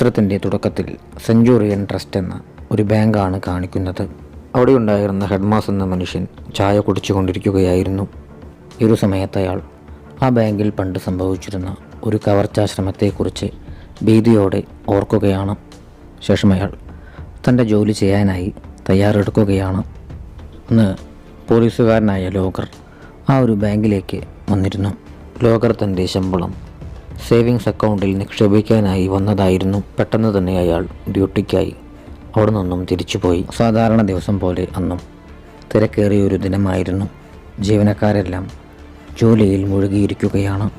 ചിത്രത്തിന്റെ തുടക്കത്തിൽ centurion trust എന്ന ഒരു ബാങ്കാണ് കാണിക്കുന്നത്. അവിടെ ഉണ്ടായിരുന്ന ഹെഡ്മാസ് എന്ന മനുഷ്യൻ ചായ കുടിച്ചുകൊണ്ടിരിക്കുകയായിരുന്നു. ഒരു സമയത്ത് അയാൾ ആ ബാങ്കിൽ പണ്ട് സംഭവിച്ചിരുന്ന ഒരു കവർച്ചാശ്രമത്തെക്കുറിച്ച് ഭീതിയോടെ ഓർക്കുകയാണ്. ശേഷം അയാൾ തന്റെ ജോലി ചെയ്യാനായി തയ്യാറെടുക്കുകയാണ്. അന്ന് പോലീസുകാരനായ ലോകർ ആ ഒരു ബാങ്കിലേക്ക് വന്നിരുന്നു. ലോകർ തന്റെ ശമ്പളം സേവിങ്സ് അക്കൗണ്ടിൽ നിക്ഷേപിക്കാനായി വന്നതായിരുന്നു പെട്ടെന്ന് തന്നെ അയാൾ ഡ്യൂട്ടിക്കായി അവിടെ നിന്നും തിരിച്ചുപോയി. സാധാരണ ദിവസം പോലെ അന്നും തിരക്കേറിയ ഒരു ദിനമായിരുന്നു. ജീവനക്കാരെല്ലാം ജോലിയിൽ മുഴുകിയിരിക്കുകയാണ്.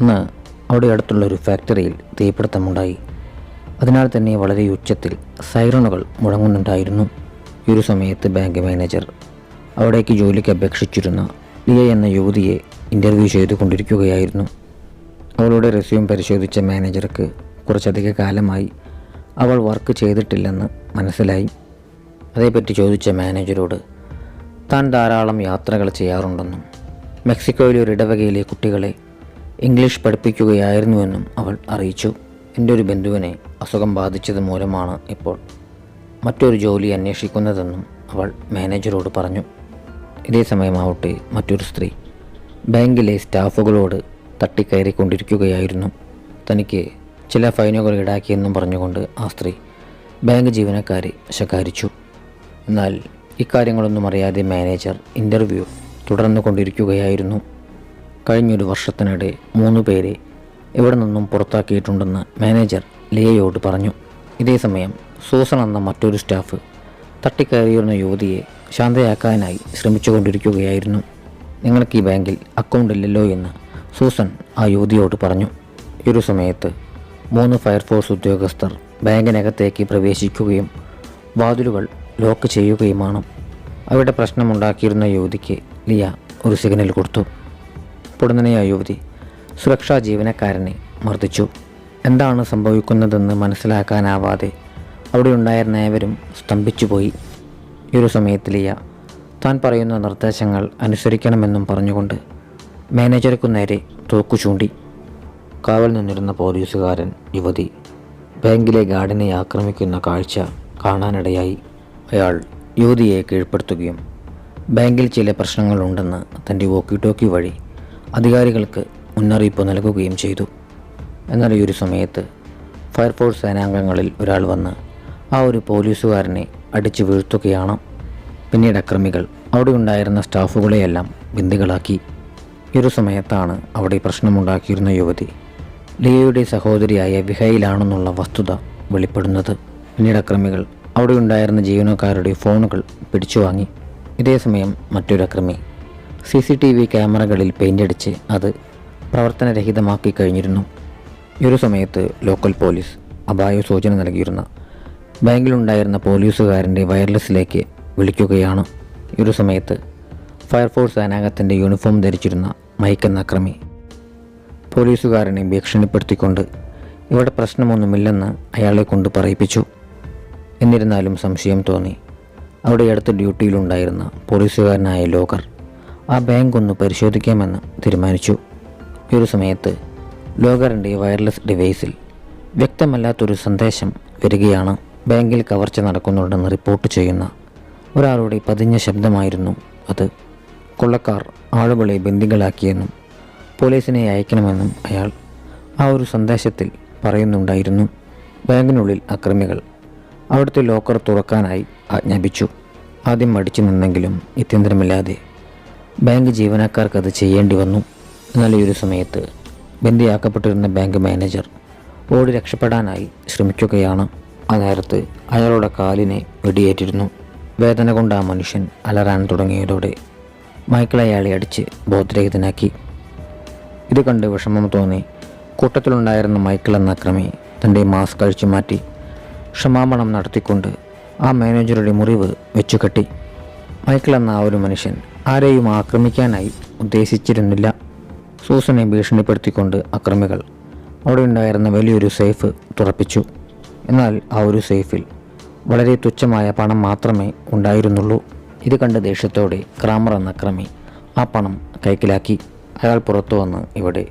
അന്ന് അവിടെ അടുത്തുള്ള ഒരു ഫാക്ടറിയിൽ തീപിടുത്തമുണ്ടായി. അതിനാൽ തന്നെ വളരെ ഉച്ചത്തിൽ സൈറണുകൾ മുഴങ്ങുന്നുണ്ടായിരുന്നു. ഈ ഒരു സമയത്ത് ബാങ്ക് മാനേജർ അവിടേക്ക് ജോലിക്ക് അപേക്ഷിച്ചിരുന്ന ലിയ എന്ന യുവതിയെ ഇന്റർവ്യൂ ചെയ്തുകൊണ്ടിരിക്കുകയായിരുന്നു. അവളുടെ റെസ്യൂം പരിശോധിച്ച മാനേജർക്ക് കുറച്ചധിക കാലമായി അവൾ വർക്ക് ചെയ്തിട്ടില്ലെന്ന് മനസ്സിലായി. അതേപ്പറ്റി ചോദിച്ച മാനേജരോട് താൻ ധാരാളം യാത്രകൾ ചെയ്യാറുണ്ടെന്നും മെക്സിക്കോയിലെ ഒരു ഇടവകയിലെ കുട്ടികളെ ഇംഗ്ലീഷ് പഠിപ്പിക്കുകയായിരുന്നുവെന്നും അവൾ അറിയിച്ചു. എന്റെ ഒരു ബന്ധുവിനെ അസുഖം ബാധിച്ചത് മൂലമാണ് ഇപ്പോൾ മറ്റൊരു ജോലി അന്വേഷിക്കുന്നതെന്നും അവൾ മാനേജറോട് പറഞ്ഞു. ഇതേ സമയമാവട്ടെ മറ്റൊരു സ്ത്രീ. ബാങ്കിലെ സ്റ്റാഫുകളോട് തട്ടിക്കയറിക്കൊണ്ടിരിക്കുകയായിരുന്നു. തനിക്ക് ചില ഫൈനുകൾ ഈടാക്കിയെന്നും പറഞ്ഞുകൊണ്ട് ആ സ്ത്രീ ബാങ്ക് ജീവനക്കാരെ ശകാരിച്ചു. എന്നാൽ ഇക്കാര്യങ്ങളൊന്നും അറിയാതെ മാനേജർ ഇന്റർവ്യൂ തുടർന്നു കൊണ്ടിരിക്കുകയായിരുന്നു. കഴിഞ്ഞൊരു വർഷത്തിനിടെ മൂന്ന് പേരെ ഇവിടെ നിന്നും പുറത്താക്കിയിട്ടുണ്ടെന്ന് മാനേജർ ലിയയോട് പറഞ്ഞു. ഇതേസമയം സൂസൻ എന്ന മറ്റൊരു സ്റ്റാഫ് തട്ടിക്കയറിയിരുന്ന യുവതിയെ ശാന്തയാക്കാനായി ശ്രമിച്ചുകൊണ്ടിരിക്കുകയായിരുന്നു. നിങ്ങൾക്ക് ഈ ബാങ്കിൽ അക്കൗണ്ട് ഇല്ലല്ലോ എന്ന് സൂസൻ ആ യുവതിയോട് പറഞ്ഞു. ഒരു സമയത്ത് മൂന്ന് ഫയർഫോഴ്സ് ഉദ്യോഗസ്ഥർ ബാങ്കിനകത്തേക്ക് പ്രവേശിക്കുകയും വാതിലുകൾ ലോക്ക് ചെയ്യുകയുമാണ്. അവിടെ പ്രശ്നമുണ്ടാക്കിയിരുന്ന യുവതിക്ക് ലിയ ഒരു സിഗ്നൽ കൊടുത്തു. പൊടുന്നനെ ആ യുവതി സുരക്ഷാ ജീവനക്കാരനെ മർദ്ദിച്ചു. എന്താണ് സംഭവിക്കുന്നതെന്ന് മനസ്സിലാക്കാനാവാതെ അവിടെ ഉണ്ടായിരുന്ന ഏവരും സ്തംഭിച്ചുപോയി. ഈ ഒരു സമയത്ത് ലിയ താൻ പറയുന്ന നിർദ്ദേശങ്ങൾ അനുസരിക്കണമെന്നും പറഞ്ഞുകൊണ്ട് മാനേജർക്കു നേരെ തോക്കു ചൂണ്ടി. കാവൽ നിന്നിരുന്ന പോലീസുകാരൻ യുവതി ബാങ്കിലെ ഗാർഡിനെ ആക്രമിക്കുന്ന കാഴ്ച കാണാനിടയായി. അയാൾ യുവതിയെ കീഴ്പ്പെടുത്തുകയും ബാങ്കിൽ ചില പ്രശ്നങ്ങളുണ്ടെന്ന് തന്റെ വോക്കി ടോക്കി വഴി അധികാരികൾക്ക് മുന്നറിയിപ്പ് നൽകുകയും ചെയ്തു. എന്നാൽ ഈ ഒരു സമയത്ത് ഫയർഫോഴ്സ് സേനാംഗങ്ങളിൽ ഒരാൾ വന്ന് ആ ഒരു പോലീസുകാരനെ അടിച്ചു വീഴ്ത്തുകയാണ്. പിന്നീട് അക്രമികൾ അവിടെ ഉണ്ടായിരുന്ന സ്റ്റാഫുകളെയെല്ലാം ബന്ദികളാക്കി ഒരു സമയത്താണ് അവിടെ പ്രശ്നമുണ്ടാക്കിയിരുന്ന യുവതി. ലിയയുടെ സഹോദരിയായ വിഹയിലാണെന്നുള്ള വസ്തുത വെളിപ്പെടുന്നത്. പിന്നീട് അക്രമികൾ അവിടെ ഉണ്ടായിരുന്ന ജീവനക്കാരുടെ ഫോണുകൾ പിടിച്ചു വാങ്ങി. ഇതേസമയം മറ്റൊരു അക്രമി. സി സി ടി വി ക്യാമറകളിൽ പെയിന്റടിച്ച് അത് പ്രവർത്തനരഹിതമാക്കി കഴിഞ്ഞിരുന്നു. ഒരു സമയത്ത് ലോക്കൽ പോലീസ് അപായ സൂചന നൽകിയിരുന്ന. ബാങ്കിലുണ്ടായിരുന്ന പോലീസുകാരന്റെ വയർലെസ്സിലേക്ക് വിളിക്കുകയാണ്. ഈ ഒരു സമയത്ത് ഫയർഫോഴ്സ് സേനാംഗത്തിന്റെ യൂണിഫോം ധരിച്ചിരുന്ന മൈക്ക് എന്ന അക്രമി പോലീസുകാരനെ ഭീഷണിപ്പെടുത്തിക്കൊണ്ട് ഇവിടെ പ്രശ്നമൊന്നുമില്ലെന്ന് അയാളെ കൊണ്ട് പറയിപ്പിച്ചു. എന്നിരുന്നാലും സംശയം തോന്നി. അവിടെ അടുത്ത ഡ്യൂട്ടിയിലുണ്ടായിരുന്ന പോലീസുകാരനായ ലോകർ ആ ബാങ്ക് ഒന്ന് പരിശോധിക്കാമെന്ന് തീരുമാനിച്ചു. ഈ ഒരു സമയത്ത് ലോകറിന്റെ വയർലെസ് ഡിവൈസിൽ വ്യക്തമല്ലാത്തൊരു സന്ദേശം വരികയാണ് ബാങ്കിൽ കവർച്ച നടക്കുന്നുണ്ടെന്ന് റിപ്പോർട്ട് ചെയ്യുന്ന ഒരാളുടെ പതിഞ്ഞ ശബ്ദമായിരുന്നു അത്. കൊള്ളക്കാർ ആളുകളെ ബന്ദികളാക്കിയെന്നും പോലീസിനെ അയക്കണമെന്നും അയാൾ ആ ഒരു സന്ദേശത്തിൽ പറയുന്നുണ്ടായിരുന്നു. ബാങ്കിനുള്ളിൽ അക്രമികൾ അവിടുത്തെ ലോക്കർ തുറക്കാനായി ആജ്ഞാപിച്ചു. ആദ്യം മടിച്ചു നിന്നെങ്കിലും ഇത്യന്തരമില്ലാതെ ബാങ്ക് ജീവനക്കാർക്ക് അത് ചെയ്യേണ്ടി വന്നു. എന്നാൽ ഒരു സമയത്ത് ബന്ദിയാക്കപ്പെട്ടിരുന്ന ബാങ്ക് മാനേജർ ഓടി രക്ഷപ്പെടാനായി ശ്രമിക്കുകയാണ്. ആ നേരത്ത് അയാളുടെ കാലിനെ വെടിയേറ്റിരുന്നു. വേദന കൊണ്ട് ആ മനുഷ്യൻ അലറാൻ തുടങ്ങിയതോടെ മൈക്കിൾ അയാളെ അടിച്ച് ബോധരഹിതനാക്കി. ഇത് കണ്ട് വിഷമം തോന്നി. കൂട്ടത്തിലുണ്ടായിരുന്ന മൈക്കിൾ എന്ന അക്രമി തന്റെ മാസ്ക് അഴിച്ചു മാറ്റി ക്ഷമാപണം നടത്തിക്കൊണ്ട് ആ മാനേജറുടെ മുറിവ് വെച്ചുകെട്ടി മൈക്കിൾ എന്ന ആ ഒരു മനുഷ്യൻ ആരെയും ആക്രമിക്കാനായി ഉദ്ദേശിച്ചിരുന്നില്ല. സൂസനെ ഭീഷണിപ്പെടുത്തിക്കൊണ്ട് അക്രമികൾ അവിടെ ഉണ്ടായിരുന്ന വലിയൊരു സേഫ് തുറപ്പിച്ചു. എന്നാൽ ആ ഒരു സേഫിൽ വളരെ തുച്ഛമായ പണം മാത്രമേ ഉണ്ടായിരുന്നുള്ളൂ. ഇത് കണ്ട് ദേഷ്യത്തോടെ ക്രാമർ എന്ന ക്രമി ആ പണം കൈക്കലാക്കി. അയാൾ പുറത്തു വന്ന് ഇവിടെ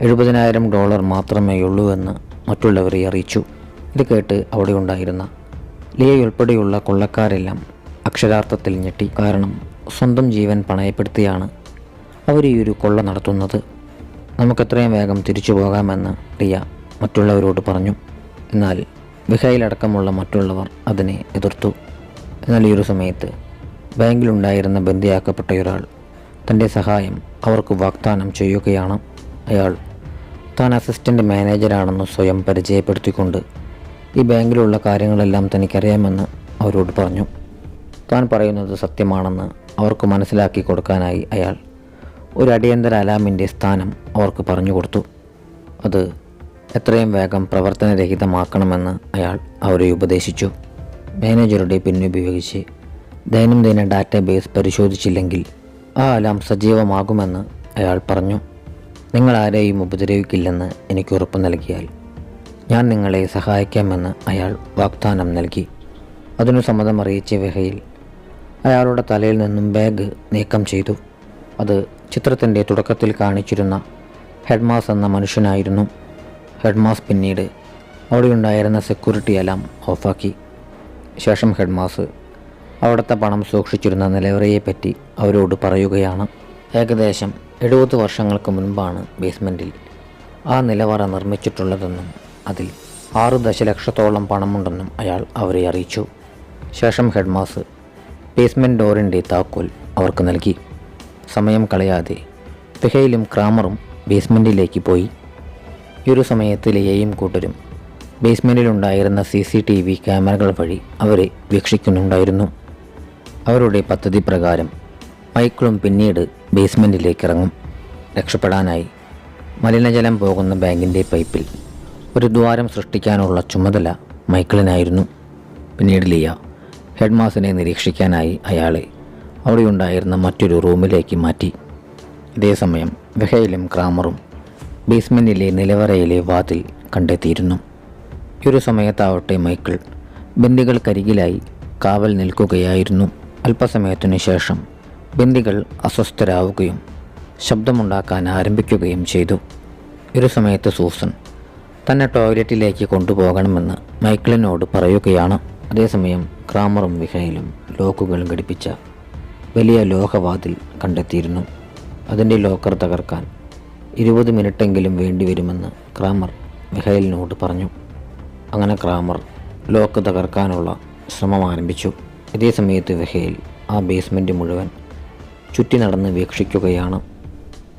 എഴുപതിനായിരം ഡോളർ മാത്രമേ ഉള്ളൂ എന്ന് മറ്റുള്ളവരെ അറിയിച്ചു. ഇത് കേട്ട് അവിടെ ഉണ്ടായിരുന്ന ലിയ ലിയയുൾപ്പെടെയുള്ള കൊള്ളക്കാരെല്ലാം അക്ഷരാർത്ഥത്തിൽ ഞെട്ടി. കാരണം സ്വന്തം ജീവൻ പണയപ്പെടുത്തിയാണ് അവർ ഈ ഒരു കൊള്ള നടത്തുന്നത്. നമുക്കെത്രയും വേഗം തിരിച്ചു പോകാമെന്ന് ലിയ മറ്റുള്ളവരോട് പറഞ്ഞു. എന്നാൽ വിഹയിലടക്കമുള്ള മറ്റുള്ളവർ അതിനെ എതിർത്തു. എന്നാൽ ഈ ഒരു സമയത്ത് ബാങ്കിലുണ്ടായിരുന്ന ബന്ദിയാക്കപ്പെട്ട ഒരാൾ തന്റെ സഹായം അവർക്ക് വാഗ്ദാനം ചെയ്യുകയാണ്. അയാൾ താൻ അസിസ്റ്റന്റ് മാനേജരാണെന്ന് സ്വയം പരിചയപ്പെടുത്തിക്കൊണ്ട് ഈ ബാങ്കിലുള്ള കാര്യങ്ങളെല്ലാം തനിക്കറിയാമെന്ന് അവരോട് പറഞ്ഞു. താൻ പറയുന്നത് സത്യമാണെന്ന് അവർക്ക് മനസ്സിലാക്കി കൊടുക്കാനായി അയാൾ ഒരു അടിയന്തര അലാമിന്റെ സ്ഥാനം അവർക്ക് പറഞ്ഞു കൊടുത്തു. അത് എത്രയും വേഗം പ്രവർത്തനരഹിതമാക്കണമെന്ന് അയാൾ അവരെ ഉപദേശിച്ചു. മാനേജറുടെ പിന്നുപയോഗിച്ച് ദൈനംദിന ഡാറ്റാബേസ് പരിശോധിച്ചില്ലെങ്കിൽ ആ അലാം സജീവമാകുമെന്ന് അയാൾ പറഞ്ഞു. നിങ്ങൾ ആരെയും ഉപദ്രവിക്കില്ലെന്ന് എനിക്ക് ഉറപ്പ് നൽകിയാൽ ഞാൻ നിങ്ങളെ സഹായിക്കാമെന്ന് അയാൾ വാഗ്ദാനം നൽകി. അതിനു സമ്മതം അറിയിച്ച വകയിൽ അയാളുടെ തലയിൽ നിന്നും ബാഗ് നീക്കം ചെയ്തു. അത് ചിത്രത്തിന്റെ തുടക്കത്തിൽ കാണിച്ചിരുന്ന ഹെഡ്മാസ് എന്ന മനുഷ്യനായിരുന്നു. ഹെഡ്മാസ് പിന്നീട് അവിടെയുണ്ടായിരുന്ന സെക്യൂരിറ്റി എല്ലാം ഓഫാക്കി. ശേഷം ഹെഡ്മാസ് അവിടുത്തെ പണം സൂക്ഷിച്ചിരുന്ന നിലവറയെപ്പറ്റി അവരോട് പറയുകയാണ്. ഏകദേശം എഴുപത് വർഷങ്ങൾക്ക് മുൻപാണ് ബേസ്മെന്റിൽ ആ നിലവറ നിർമ്മിച്ചിട്ടുള്ളതെന്നും അതിൽ ആറ് ദശലക്ഷത്തോളം പണമുണ്ടെന്നും അയാൾ അവരെ അറിയിച്ചു. ശേഷം ഹെഡ്മാസ് ബേസ്മെന്റ് ഡോറിന്റെ താക്കോൽ അവർക്ക് നൽകി. സമയം കളയാതെ പിഹയിലും ക്രാമറും ബേസ്മെന്റിലേക്ക് പോയി. ഒരു സമയത്ത് ലിയയും കൂട്ടരും ബേസ്മെന്റിലുണ്ടായിരുന്ന സി സി ടി വി ക്യാമറകൾ വഴി അവരെ വീക്ഷിക്കുന്നുണ്ടായിരുന്നു. അവരുടെ പദ്ധതി പ്രകാരം മൈക്കിളും പിന്നീട് ബേസ്മെന്റിലേക്ക് ഇറങ്ങും രക്ഷപ്പെടാനായി മലിനജലം പോകുന്ന ബാങ്കിന്റെ പൈപ്പിൽ ഒരു ദ്വാരം സൃഷ്ടിക്കാനുള്ള ചുമതല മൈക്കിളിനായിരുന്നു. പിന്നീട് ലിയ ഹെഡ്മാസിനെ നിരീക്ഷിക്കാനായി അയാളെ അവിടെയുണ്ടായിരുന്ന മറ്റൊരു റൂമിലേക്ക് മാറ്റി. ഇതേസമയം വെഹയിലും ക്രാമറും ബേസ്മെന്റിലെ നിലവറയിലെ വാതിൽ കണ്ടെത്തിയിരുന്നു. ഒരു സമയത്താവട്ടെ മൈക്കിൾ ബന്ദികൾക്കരികിലായി കാവൽ നിൽക്കുകയായിരുന്നു. അല്പസമയത്തിനു ശേഷം ബന്ദികൾ അസ്വസ്ഥരാവുകയും ശബ്ദമുണ്ടാക്കാൻ ആരംഭിക്കുകയും ചെയ്തു. ഒരു സമയത്ത് സൂസൻ തന്നെ ടോയ്ലറ്റിലേക്ക് കൊണ്ടുപോകണമെന്ന് മൈക്കിളിനോട് പറയുകയാണ്. അതേസമയം ക്രാമറും വിഹയിലും ലോക്കുകൾ ഘടിപ്പിച്ച വലിയ ലോഹവാതിൽ കണ്ടെത്തിയിരുന്നു. അതിന്റെ ലോക്കർ തകർക്കാൻ ഇരുപത് മിനിറ്റെങ്കിലും വേണ്ടിവരുമെന്ന് ക്രാമർ മിഹൈലിനോട് പറഞ്ഞു. അങ്ങനെ ക്രാമർ ലോക്ക് തകർക്കാനുള്ള ശ്രമം ആരംഭിച്ചു. ഇതേ സമയത്ത് വെഹേൽ ആ ബേസ്മെന്റ് മുഴുവൻ ചുറ്റി നടന്ന് വീക്ഷിക്കുകയാണ്.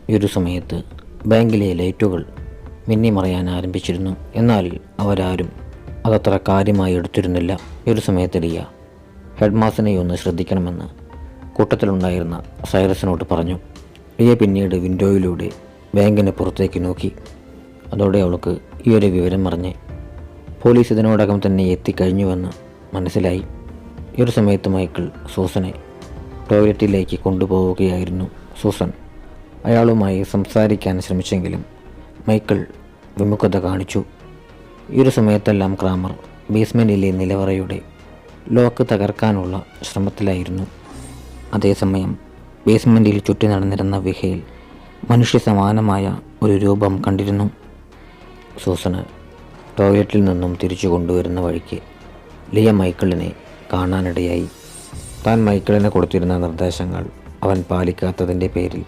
ഈ ഒരു സമയത്ത് ബാങ്കിലെ ലൈറ്റുകൾ മിന്നിമറയാൻ ആരംഭിച്ചിരുന്നു. എന്നാൽ അവരാരും അതത്ര കാര്യമായി എടുത്തിരുന്നില്ല. ഈ ഒരു സമയത്ത് ലിയ ഹെഡ്മാസിനെ ഒന്ന് ശ്രദ്ധിക്കണമെന്ന് കൂട്ടത്തിലുണ്ടായിരുന്ന സൈറസിനോട് പറഞ്ഞു. ലിയ പിന്നീട് വിൻഡോയിലൂടെ ബാങ്കിന് പുറത്തേക്ക് നോക്കി. അതോടെ അവൾക്ക് ഈ ഒരു വിവരം അറിഞ്ഞ് പോലീസ് ഇതിനോടകം തന്നെ എത്തിക്കഴിഞ്ഞുവെന്ന് മനസ്സിലായി. ഈ ഒരു സമയത്ത് മൈക്കിൾ സൂസനെ ടോയ്ലറ്റിലേക്ക് കൊണ്ടുപോവുകയായിരുന്നു സൂസൻ. അയാളുമായി സംസാരിക്കാൻ ശ്രമിച്ചെങ്കിലും മൈക്കിൾ വിമുഖത കാണിച്ചു. ഈ ഒരു സമയത്തെല്ലാം ക്രാമർ ബേസ്മെന്റിലെ നിലവറയുടെ ലോക്ക് തകർക്കാനുള്ള ശ്രമത്തിലായിരുന്നു. അതേസമയം ബേസ്മെന്റിൽ ചുറ്റി നടന്നിരുന്ന വിഹയിൽ മനുഷ്യ സമാനമായ ഒരു രൂപം കണ്ടിരുന്നു. സൂസന് ടോയ്ലറ്റിൽ നിന്നും തിരിച്ചു കൊണ്ടുവരുന്ന വഴിക്ക് ലിയ മൈക്കിളിനെ കാണാനിടയായി. താൻ മൈക്കിളിന് കൊടുത്തിരുന്ന നിർദ്ദേശങ്ങൾ അവൻ പാലിക്കാത്തതിന്റെ പേരിൽ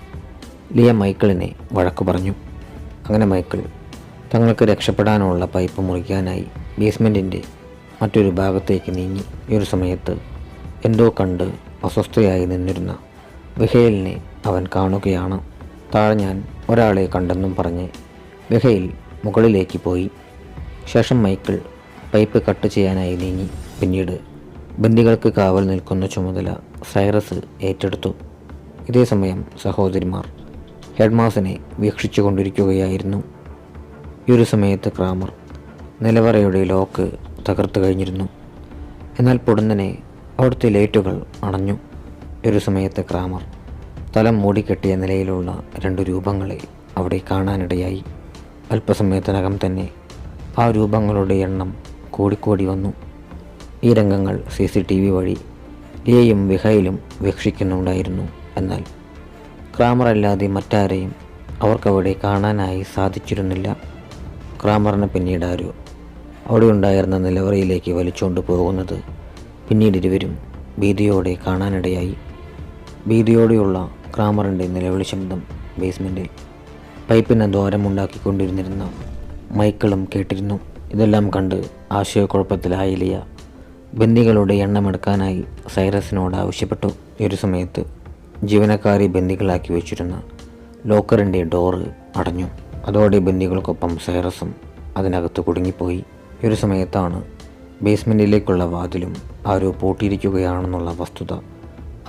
ലിയ മൈക്കിളിനെ വഴക്കു പറഞ്ഞു. അങ്ങനെ മൈക്കിൾ തങ്ങൾക്ക് രക്ഷപ്പെടാനുള്ള പൈപ്പ് മുറിക്കാനായി ബേസ്മെന്റിന്റെ മറ്റൊരു ഭാഗത്തേക്ക് നീങ്ങി. ഈ ഒരു സമയത്ത് എന്തോ കണ്ട് അസ്വസ്ഥയായി നിന്നിരുന്ന വിഹേലിനെ അവൻ കാണുകയാണ്. താഴെ ഞാൻ ഒരാളെ കണ്ടെന്നും പറഞ്ഞ് വിഹയിൽ മുകളിലേക്ക് പോയി. ശേഷം മൈക്കിൾ പൈപ്പ് കട്ട് ചെയ്യാനായി നീങ്ങി. പിന്നീട് ബന്ദികൾക്ക് കാവൽ നിൽക്കുന്ന ചുമതല സൈറസ് ഏറ്റെടുത്തു. ഇതേസമയം സഹോദരിമാർ ഹെഡ്മാസിനെ വീക്ഷിച്ചു കൊണ്ടിരിക്കുകയായിരുന്നു ഈ ഒരു സമയത്ത് ക്രാമർ നിലവറയുടെ ലോക്ക് തകർത്തു കഴിഞ്ഞിരുന്നു. എന്നാൽ പൊടുന്നനെ അവിടുത്തെ ലൈറ്റുകൾ അണഞ്ഞു. ഒരു സമയത്ത് ക്രാമർ തല മൂടിക്കെട്ടിയ നിലയിലുള്ള രണ്ട് രൂപങ്ങളെ അവിടെ കാണാനിടയായി. അല്പസമയത്തിനകം തന്നെ ആ രൂപങ്ങളുടെ എണ്ണം കൂടിക്കൂടി വന്നു. ഈ രംഗങ്ങൾ സി സി ടി വി വഴി ലിയയും വിഹയിലും വീക്ഷിക്കുന്നുണ്ടായിരുന്നു. എന്നാൽ ക്രാമറല്ലാതെ മറ്റാരെയും അവർക്കവിടെ കാണാനായി സാധിച്ചിരുന്നില്ല. ക്രാമറിന് പിന്നീട് ആരോ അവിടെ ഉണ്ടായിരുന്ന നിലവറയിലേക്ക് വലിച്ചുകൊണ്ട് പോകുന്നത് പിന്നീട് ഇരുവരും ഭീതിയോടെ കാണാനിടയായി. ഭീതിയോടെയുള്ള ക്രാമറിന്റെ നിലവിളി ശബ്ദം ബേസ്മെന്റിൽ പൈപ്പിന് ദ്വാരമുണ്ടാക്കിക്കൊണ്ടിരുന്നിരുന്ന മൈക്കിളും കേട്ടിരുന്നു. ഇതെല്ലാം കണ്ട് ആശയക്കുഴപ്പത്തിലായ ലിയ ബന്ദികളുടെ എണ്ണമെടുക്കാനായി സൈറസിനോട് ആവശ്യപ്പെട്ടു. ഒരു സമയത്ത് ജീവനക്കാരെ ബന്ദികളാക്കി വെച്ചിരുന്ന ലോക്കറിന്റെ ഡോറ് അടഞ്ഞു. അതോടെ ബന്ദികൾക്കൊപ്പം സൈറസും അതിനകത്ത് കുടുങ്ങിപ്പോയി. ഒരു സമയത്താണ് ബേസ്മെന്റിലേക്കുള്ള വാതിലും ആരോ പൂട്ടിയിരിക്കുകയാണെന്നുള്ള വസ്തുത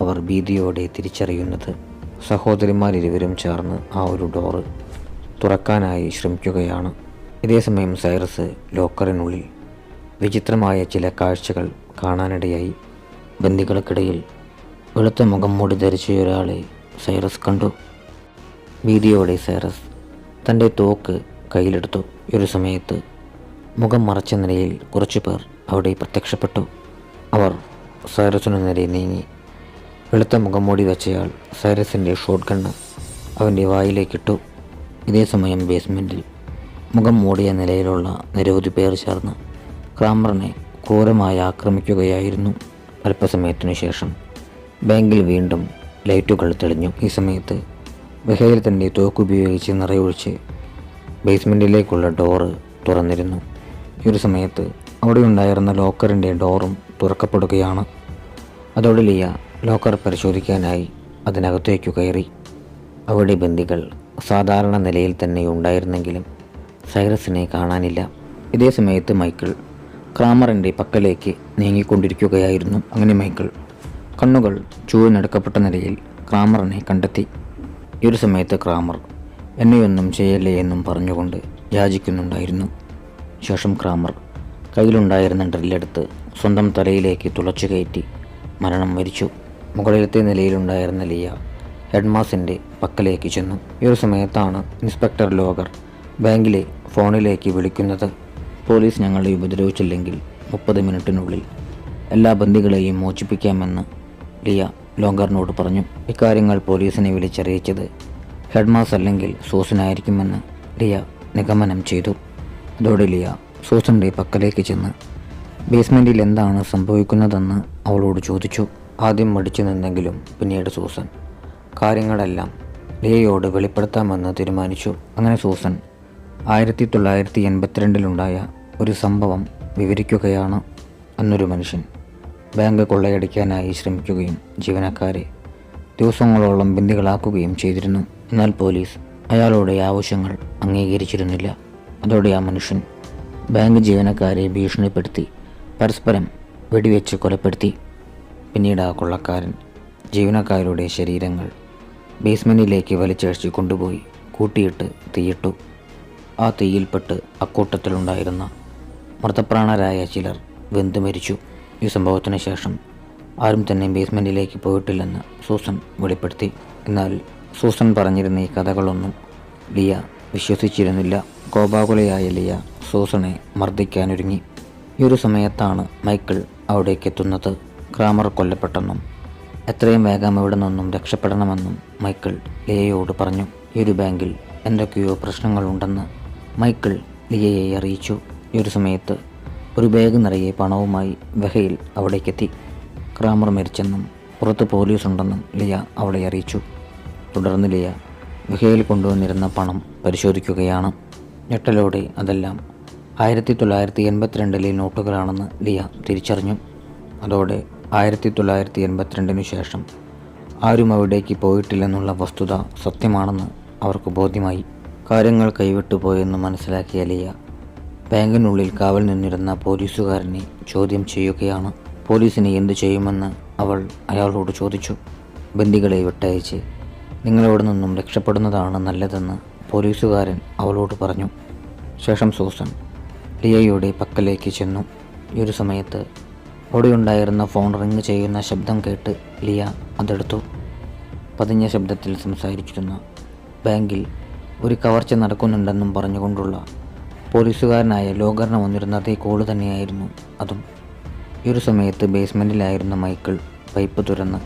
അവർ ഭീതിയോടെ തിരിച്ചറിയുന്നത്. സഹോദരിമാരിരുവരും ചേർന്ന് ആ ഒരു ഡോറ് തുറക്കാനായി ശ്രമിക്കുകയാണ്. ഇതേസമയം സൈറസ് ലോക്കറിനുള്ളിൽ വിചിത്രമായ ചില കാഴ്ചകൾ കാണാനിടയായി. ബന്ദികൾക്കിടയിൽ വെളുത്ത മുഖം മൂടി ധരിച്ച ഒരാളെ സൈറസ് കണ്ടു. ഭീതിയോടെ സൈറസ് തന്റെ തോക്ക് കയ്യിലെടുത്തു. ഒരു സമയത്ത് മുഖം മറച്ച നിലയിൽ കുറച്ചു പേർ അവിടെ പ്രത്യക്ഷപ്പെട്ടു. അവർ സൈറസിനു നേരെ നീങ്ങി. വെളുത്ത മുഖം മൂടി വെച്ചയാൾ സൈറസിന്റെ ഷോട്ട് ഗണ്ണ് അവന്റെ വായിലേക്കിട്ടു. ഇതേ സമയം ബേസ്മെന്റിൽ മുഖം മൂടിയ നിലയിലുള്ള നിരവധി പേർ ചേർന്ന് ക്രാമറിനെ ക്രൂരമായി ആക്രമിക്കുകയായിരുന്നു അല്പസമയത്തിനു ശേഷം. ബാങ്കിൽ വീണ്ടും ലൈറ്റുകൾ തെളിഞ്ഞു. ഈ സമയത്ത് ബഹയിൽ തന്റെ തോക്കുപയോഗിച്ച് നിറയൊഴിച്ച് ബേസ്മെന്റിലേക്കുള്ള ഡോറ് തുറന്നിരുന്നു. ഈ ഒരു സമയത്ത് അവിടെ ഉണ്ടായിരുന്ന ലോക്കറിന്റെ ഡോറും തുറക്കപ്പെടുകയാണ്. അതോടെ ലിയ ലോക്കർ പരിശോധിക്കാനായി അതിനകത്തേക്കു കയറി. അവിടെ ബന്ദികൾ സാധാരണ നിലയിൽ തന്നെ ഉണ്ടായിരുന്നെങ്കിലും സൈറസിനെ കാണാനില്ല. ഇതേ സമയത്ത് മൈക്കിൾ ക്രാമറിന്റെ പക്കലേക്ക് നീങ്ങിക്കൊണ്ടിരിക്കുകയായിരുന്നു. അങ്ങനെ മൈക്കിൾ കണ്ണുകൾ ചൂഴ്ന്നെടുക്കപ്പെട്ട നിലയിൽ ക്രാമറിനെ കണ്ടെത്തി. ഈ ഒരു സമയത്ത് ക്രാമർ എന്നെയൊന്നും ചെയ്യല്ലേ എന്നും പറഞ്ഞുകൊണ്ട് യാചിക്കുന്നുണ്ടായിരുന്നു. ശേഷം ക്രാമർ കയ്യിലുണ്ടായിരുന്ന ഡ്രില്ലെടുത്ത് സ്വന്തം തലയിലേക്ക് തുളച്ചു കയറ്റി മരണം വരിച്ചു. മുകളിലത്തെ നിലയിലുണ്ടായിരുന്ന ലിയ ഹെഡ്മാസിന്റെ പക്കലേക്ക് ചെന്നു. ഈ ഒരു സമയത്താണ് ഇൻസ്പെക്ടർ ലോഗർ ബാങ്കിലെ ഫോണിലേക്ക് വിളിക്കുന്നത്. പോലീസ് ഞങ്ങളെ ഉപദ്രവിച്ചില്ലെങ്കിൽ മുപ്പത് മിനിറ്റിനുള്ളിൽ എല്ലാ ബന്ദികളെയും മോചിപ്പിക്കാമെന്ന് ലിയ ലോങ്കറിനോട് പറഞ്ഞു. ഇക്കാര്യങ്ങൾ പോലീസിനെ വിളിച്ചറിയിച്ചത് ഹെഡ്മാസ് അല്ലെങ്കിൽ സൂസനായിരിക്കുമെന്ന് ലിയ നിഗമനം ചെയ്തു. അതോടെ ലിയ സൂസന്റെ പക്കലേക്ക് ചെന്ന് ബേസ്മെന്റിൽ എന്താണ് സംഭവിക്കുന്നതെന്ന് അവളോട് ചോദിച്ചു. ആദ്യം മടിച്ചു നിന്നെങ്കിലും പിന്നീട് സൂസൻ. കാര്യങ്ങളെല്ലാം ലിയയോട് വെളിപ്പെടുത്താമെന്ന് തീരുമാനിച്ചു. അങ്ങനെ സൂസൻ ആയിരത്തി തൊള്ളായിരത്തി എൺപത്തിരണ്ടിലുണ്ടായ ഒരു സംഭവം വിവരിക്കുകയാണ് അന്നൊരു മനുഷ്യൻ ബാങ്ക് കൊള്ളയടിക്കാനായി ശ്രമിക്കുകയും ജീവനക്കാരെ ദിവസങ്ങളോളം ബന്ദികളാക്കുകയും ചെയ്തിരുന്നു. എന്നാൽ പോലീസ് അയാളുടെ ആവശ്യങ്ങൾ അംഗീകരിച്ചിരുന്നില്ല. അതോടെ ആ മനുഷ്യൻ ബാങ്ക് ജീവനക്കാരെ ഭീഷണിപ്പെടുത്തി പരസ്പരം വെടിവെച്ച് കൊലപ്പെടുത്തി. പിന്നീട് ആ കൊള്ളക്കാരൻ ജീവനക്കാരുടെ ശരീരങ്ങൾ ബേസ്മെന്റിലേക്ക് വലിച്ചഴിച്ച് കൊണ്ടുപോയി കൂട്ടിയിട്ട് തീയിട്ടു. ആ തീയിൽപ്പെട്ട് അക്കൂട്ടത്തിലുണ്ടായിരുന്ന മൃതപ്രാണരായ ചിലർ വെന്തു മരിച്ചു. ഈ സംഭവത്തിന് ശേഷം ആരും തന്നെ ബേസ്മെന്റിലേക്ക് പോയിട്ടില്ലെന്ന് സൂസൻ വെളിപ്പെടുത്തി. എന്നാൽ സൂസൻ പറഞ്ഞിരുന്ന ഈ കഥകളൊന്നും ലിയ വിശ്വസിച്ചിരുന്നില്ല. കോപാകുലയായ ലിയ സൂസനെ മർദ്ദിക്കാനൊരുങ്ങി. ഈ ഒരു സമയത്താണ് മൈക്കിൾ അവിടേക്ക് എത്തുന്നത് ക്രാമർ കൊല്ലപ്പെട്ടെന്നും എത്രയും വേഗം ഇവിടെ നിന്നും രക്ഷപ്പെടണമെന്നും മൈക്കിൾ ലിയയോട് പറഞ്ഞു. ഒരു ബാങ്കിൽ എന്തൊക്കെയോ പ്രശ്നങ്ങളുണ്ടെന്ന് മൈക്കിൾ ലിയയെ അറിയിച്ചു. ഒരു സമയത്ത് ഒരു ബാഗ് നിറയെ പണവുമായി വെഹയിൽ അവിടേക്കെത്തി. ക്രാമർ മരിച്ചെന്നും പുറത്ത് പോലീസ് ഉണ്ടെന്നും ലിയ അവളെ അറിയിച്ചു. തുടർന്ന് ലിയ വെഹയിൽ കൊണ്ടുവന്നിരുന്ന പണം പരിശോധിക്കുകയാണ്. ഞെട്ടലോടെ അതെല്ലാം ആയിരത്തി തൊള്ളായിരത്തി എൺപത്തിരണ്ടിലെ നോട്ടുകളാണെന്ന് ലിയ തിരിച്ചറിഞ്ഞു. അതോടെ ആയിരത്തി തൊള്ളായിരത്തി എൺപത്തിരണ്ടിനു ശേഷം ആരും അവിടേക്ക് പോയിട്ടില്ലെന്നുള്ള വസ്തുത സത്യമാണെന്ന് അവർക്ക് ബോധ്യമായി. കാര്യങ്ങൾ കൈവിട്ടു പോയെന്ന് മനസ്സിലാക്കിയ ലിയ ബാങ്കിനുള്ളിൽ കാവൽ നിന്നിരുന്ന പോലീസുകാരനെ ചോദ്യം ചെയ്യുകയാണ്. പോലീസിനെ എന്തു ചെയ്യുമെന്ന് അവൾ അയാളോട് ചോദിച്ചു. ബന്ദികളെ വിട്ടയച്ച് നിങ്ങളവിടെ നിന്നും രക്ഷപ്പെടുന്നതാണ് നല്ലതെന്ന് പോലീസുകാരൻ അവളോട് പറഞ്ഞു. ശേഷം സൂസൻ ലിയയുടെ പക്കലേക്ക് ചെന്നു. ഈ ഒരു സമയത്ത് അവിടെയുണ്ടായിരുന്ന ഫോൺ റിങ് ചെയ്യുന്ന ശബ്ദം കേട്ട് ലിയ അതെടുത്തു. പതിഞ്ഞ ശബ്ദത്തിൽ സംസാരിച്ചിരുന്ന. ബാങ്കിൽ ഒരു കവർച്ച നടക്കുന്നുണ്ടെന്നും പറഞ്ഞുകൊണ്ടുള്ള പോലീസുകാരനായ ലോകറിന് വന്നിരുന്ന അതേ കോൾ തന്നെയായിരുന്നു. അതും ഈ ഒരു സമയത്ത് ബേസ്മെന്റിലായിരുന്ന മൈക്കിൾ പൈപ്പ് തുറന്ന്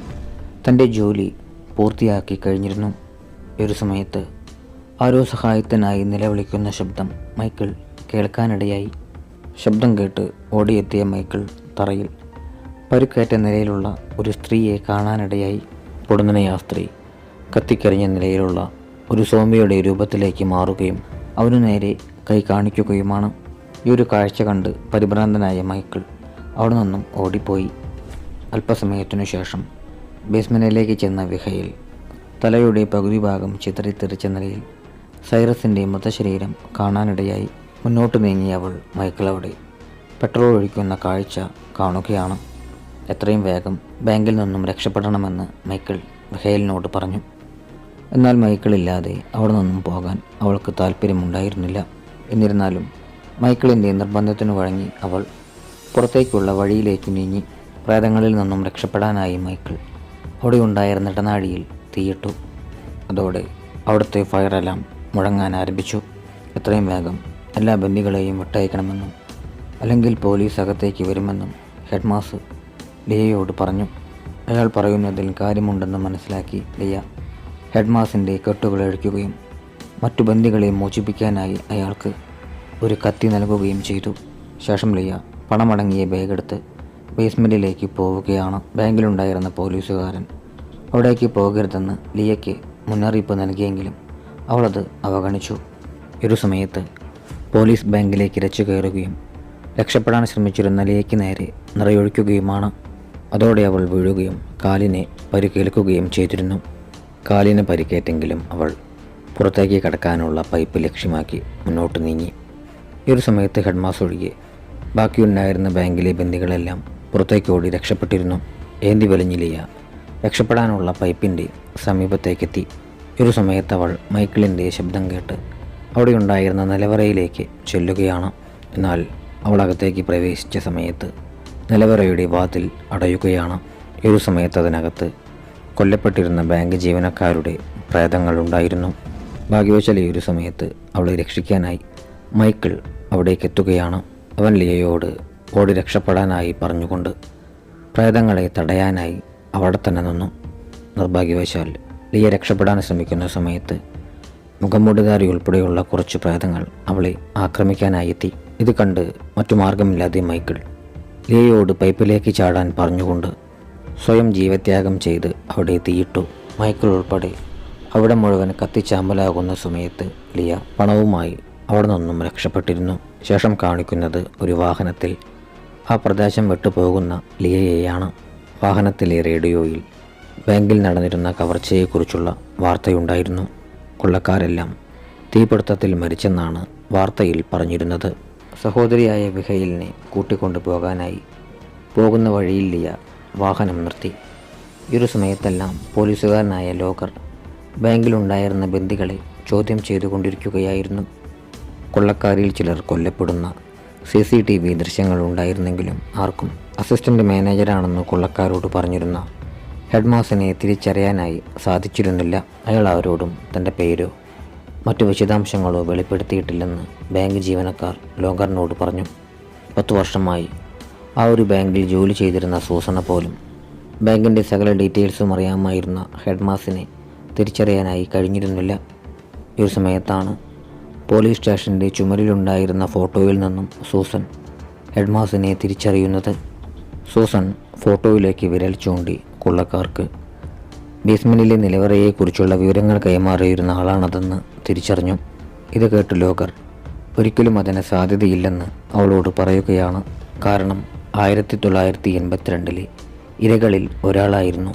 തന്റെ ജോലി പൂർത്തിയാക്കി കഴിഞ്ഞിരുന്നു. ഈ ഒരു സമയത്ത് ആരോ സഹായത്തിനായി നിലവിളിക്കുന്ന ശബ്ദം മൈക്കിൾ കേൾക്കാനിടയായി. ശബ്ദം കേട്ട് ഓടിയെത്തിയ മൈക്കിൾ തറയിൽ പരുക്കേറ്റ നിലയിലുള്ള ഒരു സ്ത്രീയെ കാണാനിടയായി പൊടുന്നനെയാ സ്ത്രീ കത്തിക്കരിഞ്ഞ നിലയിലുള്ള ഒരു സോമ്യയുടെ രൂപത്തിലേക്ക് മാറുകയും അവനു നേരെ കൈ കാണിക്കുകയുമാണ്. ഈ ഒരു കാഴ്ച കണ്ട് പരിഭ്രാന്തനായ മൈക്കിൾ അവിടെ നിന്നും ഓടിപ്പോയി. അല്പസമയത്തിനു ശേഷം ബേസ്മെന്റിലേക്ക് ചെന്ന വിഹയിൽ തലയുടെ പകുതി ഭാഗം ചിതറിത്തെറിച്ച നിലയിൽ സൈറസിന്റെ മൃതശരീരം കാണാനിടയായി മുന്നോട്ട് നീങ്ങിയ അവൾ മൈക്കിൾ അവിടെ പെട്രോൾ ഒഴിക്കുന്ന കാഴ്ച കാണുകയാണ്. എത്രയും വേഗം ബാങ്കിൽ നിന്നും രക്ഷപ്പെടണമെന്ന് മൈക്കിൾ വിഹയലിനോട് പറഞ്ഞു. എന്നാൽ മൈക്കിളില്ലാതെ അവിടെ നിന്നും പോകാൻ അവൾക്ക് താല്പര്യമുണ്ടായിരുന്നില്ല എന്നിരുന്നാലും മൈക്കിളിന്റെ നിർബന്ധത്തിനു വഴങ്ങി അവൾ പുറത്തേക്കുള്ള വഴിയിലേക്ക് നീങ്ങി പ്രേതങ്ങളിൽ നിന്നും രക്ഷപ്പെടാനായി മൈക്കിൾ അവിടെ ഉണ്ടായിരുന്ന ഇടനാഴിയിൽ തീയിട്ടു. അതോടെ അവിടുത്തെ ഫയർ അലാം മുഴങ്ങാൻ ആരംഭിച്ചു. എത്രയും വേഗം എല്ലാ ബന്ദികളെയും വിട്ടയക്കണമെന്നും അല്ലെങ്കിൽ പോലീസ് അകത്തേക്ക് വരുമെന്നും ഹെഡ് മാസ്റ്റർ ലിയയോട് പറഞ്ഞു. അയാൾ പറയുന്നതിൽ കാര്യമുണ്ടെന്ന് മനസ്സിലാക്കി ലിയ ഹെഡ്മാസിന്റെ കെട്ടുകൾ അഴിക്കുകയും മറ്റു ബന്ധികളെ മോചിപ്പിക്കാനായി അയാൾക്ക് ഒരു കത്തി നൽകുകയും ചെയ്തു. ശേഷം ലിയ പണമടങ്ങിയ ബാഗെടുത്ത് ബേസ്മെന്റിലേക്ക് പോവുകയാണ്. ബാങ്കിലുണ്ടായിരുന്ന പോലീസുകാരൻ അവിടേക്ക് പോകരുതെന്ന് ലിയയ്ക്ക് മുന്നറിയിപ്പ് നൽകിയെങ്കിലും അവളത് അവഗണിച്ചു. ഒരു സമയത്ത് പോലീസ് ബാങ്കിലേക്ക് ഇരച്ചു കയറുകയും രക്ഷപ്പെടാൻ ശ്രമിച്ചിരുന്ന ലേക്ക് നേരെ നിറയൊഴിക്കുകയുമാണ്. അതോടെ അവൾ വീഴുകയും കാലിനെ പരിക്കേൽക്കുകയും ചെയ്തിരുന്നു. കാലിന് പരിക്കേറ്റെങ്കിലും അവൾ പുറത്തേക്ക് കടക്കാനുള്ള പൈപ്പ് ലക്ഷ്യമാക്കി മുന്നോട്ട് നീങ്ങി. ഈ ഒരു സമയത്ത് ഹെഡ്മാസ് ഒഴികെ ബാക്കിയുണ്ടായിരുന്ന ബാങ്കിലെ ബന്ദികളെല്ലാം പുറത്തേക്ക് ഓടി രക്ഷപ്പെട്ടിരുന്നു. ഏന്തി വലിഞ്ഞിലിയ രക്ഷപ്പെടാനുള്ള പൈപ്പിന്റെ സമീപത്തേക്കെത്തി. ഒരു സമയത്ത് അവൾ മൈക്കിളിന്റെ ശബ്ദം കേട്ട് അവിടെയുണ്ടായിരുന്ന നിലവറയിലേക്ക് ചെല്ലുകയാണ്. എന്നാൽ അവൾ അകത്തേക്ക് പ്രവേശിച്ച സമയത്ത് നിലവറയുടെ വാതിൽ അടയുകയാണ്. ഒരു സമയത്ത് അതിനകത്ത് കൊല്ലപ്പെട്ടിരുന്ന ബാങ്ക് ജീവനക്കാരുടെ പ്രേതങ്ങളുണ്ടായിരുന്നു ഭാഗ്യവശാൽ ഈ ഒരു സമയത്ത് അവളെ രക്ഷിക്കാനായി മൈക്കിൾ അവിടേക്ക് എത്തുകയാണ്. അവൻ ലിയയോട് ഓടി രക്ഷപ്പെടാനായി പറഞ്ഞുകൊണ്ട് പ്രേതങ്ങളെ തടയാനായി അവിടെ തന്നെ നിന്നു. നിർഭാഗ്യവശാൽ ലിയ രക്ഷപ്പെടാൻ ശ്രമിക്കുന്ന സമയത്ത് മുഖംമൂടുകാരി ഉൾപ്പെടെയുള്ള കുറച്ച് പ്രേതങ്ങൾ അവളെ ആക്രമിക്കാനായി എത്തി. ഇത് കണ്ട് മറ്റു മാർഗമില്ലാതെ മൈക്കിൾ ലിയയോട് പൈപ്പിലേക്ക് ചാടാൻ പറഞ്ഞുകൊണ്ട് സ്വയം ജീവത്യാഗം ചെയ്ത് അവിടെ തീയിട്ടു മൈക്കിൾ ഉൾപ്പെടെ അവിടെ മുഴുവൻ കത്തിച്ചാമ്പലാകുന്ന സമയത്ത് ലിയ പണവുമായി അവിടെ നിന്നും രക്ഷപ്പെട്ടിരുന്നു. ശേഷം കാണിക്കുന്നത് ഒരു വാഹനത്തിൽ. ആ പ്രദേശം വിട്ടുപോകുന്ന ലിയയെയാണ്. വാഹനത്തിലെ റേഡിയോയിൽ ബാങ്കിൽ നടന്നിരുന്ന കവർച്ചയെക്കുറിച്ചുള്ള വാർത്തയുണ്ടായിരുന്നു. കൊള്ളക്കാരെല്ലാം തീപിടുത്തത്തിൽ മരിച്ചെന്നാണ് വാർത്തയിൽ പറഞ്ഞിരുന്നത്. സഹോദരിയായ വിഹയിലിനെ കൂട്ടിക്കൊണ്ടു പോകാനായി പോകുന്ന വഴിയിൽ ലിയ വാഹനം നിർത്തി. ഒരു സമയത്തെല്ലാം പോലീസുകാരനായ ലോക്കർ ബാങ്കിലുണ്ടായിരുന്ന ബന്ധികളെ ചോദ്യം ചെയ്തുകൊണ്ടിരിക്കുകയായിരുന്നു. കൊള്ളക്കാരിൽ ചിലർ കൊല്ലപ്പെടുന്ന സി സി ടി വി ദൃശ്യങ്ങൾ ഉണ്ടായിരുന്നെങ്കിലും ആർക്കും അസിസ്റ്റന്റ് മാനേജരാണെന്ന് കൊള്ളക്കാരോട് പറഞ്ഞിരുന്ന ഹെഡ്മാസിനെ തിരിച്ചറിയാനായി സാധിച്ചിരുന്നില്ല. അയാൾ അവരോടും തന്റെ പേരോ മറ്റു വിശദാംശങ്ങളോ വെളിപ്പെടുത്തിയിട്ടില്ലെന്ന് ബാങ്ക് ജീവനക്കാർ ലോകറിനോട് പറഞ്ഞു. പത്തു വർഷമായി ആ ഒരു ബാങ്കിൽ ജോലി ചെയ്തിരുന്ന സൂസണ പോലും ബാങ്കിന്റെ സകല ഡീറ്റെയിൽസും അറിയാമായിരുന്ന ഹെഡ്മാസിനെ തിരിച്ചറിയാനായി കഴിഞ്ഞിരുന്നില്ല. ഒരു സമയത്താണ് പോലീസ് സ്റ്റേഷന്റെ ചുമരിലുണ്ടായിരുന്ന ഫോട്ടോയിൽ നിന്നും സൂസൻ ഹെഡ്മാസിനെ തിരിച്ചറിയുന്നത്. സൂസൻ ഫോട്ടോയിലേക്ക് വിരൽ ചൂണ്ടി കൊള്ളക്കാർക്ക്. ബേസ്മെന്റിലെ നിലവറയെക്കുറിച്ചുള്ള വിവരങ്ങൾ കൈമാറിയിരുന്ന ആളാണതെന്ന് തിരിച്ചറിഞ്ഞു. ഇത് കേട്ട് ലോകർ ഒരിക്കലും അതിന് സാധ്യതയില്ലെന്ന് അവളോട് പറയുകയാണ്. കാരണം ആയിരത്തി തൊള്ളായിരത്തി എൺപത്തിരണ്ടിലെ ഇരകളിൽ ഒരാളായിരുന്നു.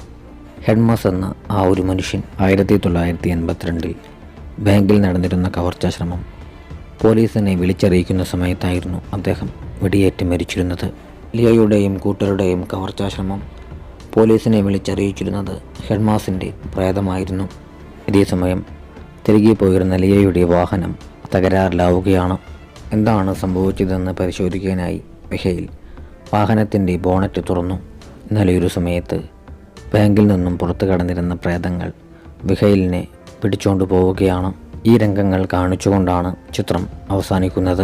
ഹെഡ്മാസ് എന്ന ആ ഒരു മനുഷ്യൻ ആയിരത്തി തൊള്ളായിരത്തി എൺപത്തിരണ്ടിൽ ബാങ്കിൽ നടന്നിരുന്ന കവർച്ചാ ശ്രമം പോലീസിനെ വിളിച്ചറിയിക്കുന്ന സമയത്തായിരുന്നു അദ്ദേഹം വെടിയേറ്റ് മരിച്ചിരുന്നത്. ലിയയുടെയും കൂട്ടരുടെയും കവർച്ചാശ്രമം പോലീസിനെ വിളിച്ചറിയിച്ചിരുന്നത് ഹെഡ്മാസിന്റെ പ്രേതമായിരുന്നു. ഇതേസമയം തിരികെ പോയിരുന്ന ലിയയുടെ വാഹനം തകരാറിലാവുകയാണ്. എന്താണ് സംഭവിച്ചതെന്ന് പരിശോധിക്കാനായി മിഹയിൽ വാഹനത്തിന്റെ ബോണറ്റ് തുറന്നു. എന്നാലൊരു സമയത്ത് ബാങ്കിൽ നിന്നും പുറത്തു കടന്നിരുന്ന പ്രേതങ്ങൾ വിഹയിലിനെ പിടിച്ചുകൊണ്ടു പോവുകയാണ്. ഈ രംഗങ്ങൾ കാണിച്ചുകൊണ്ടാണ് ചിത്രം അവസാനിക്കുന്നത്.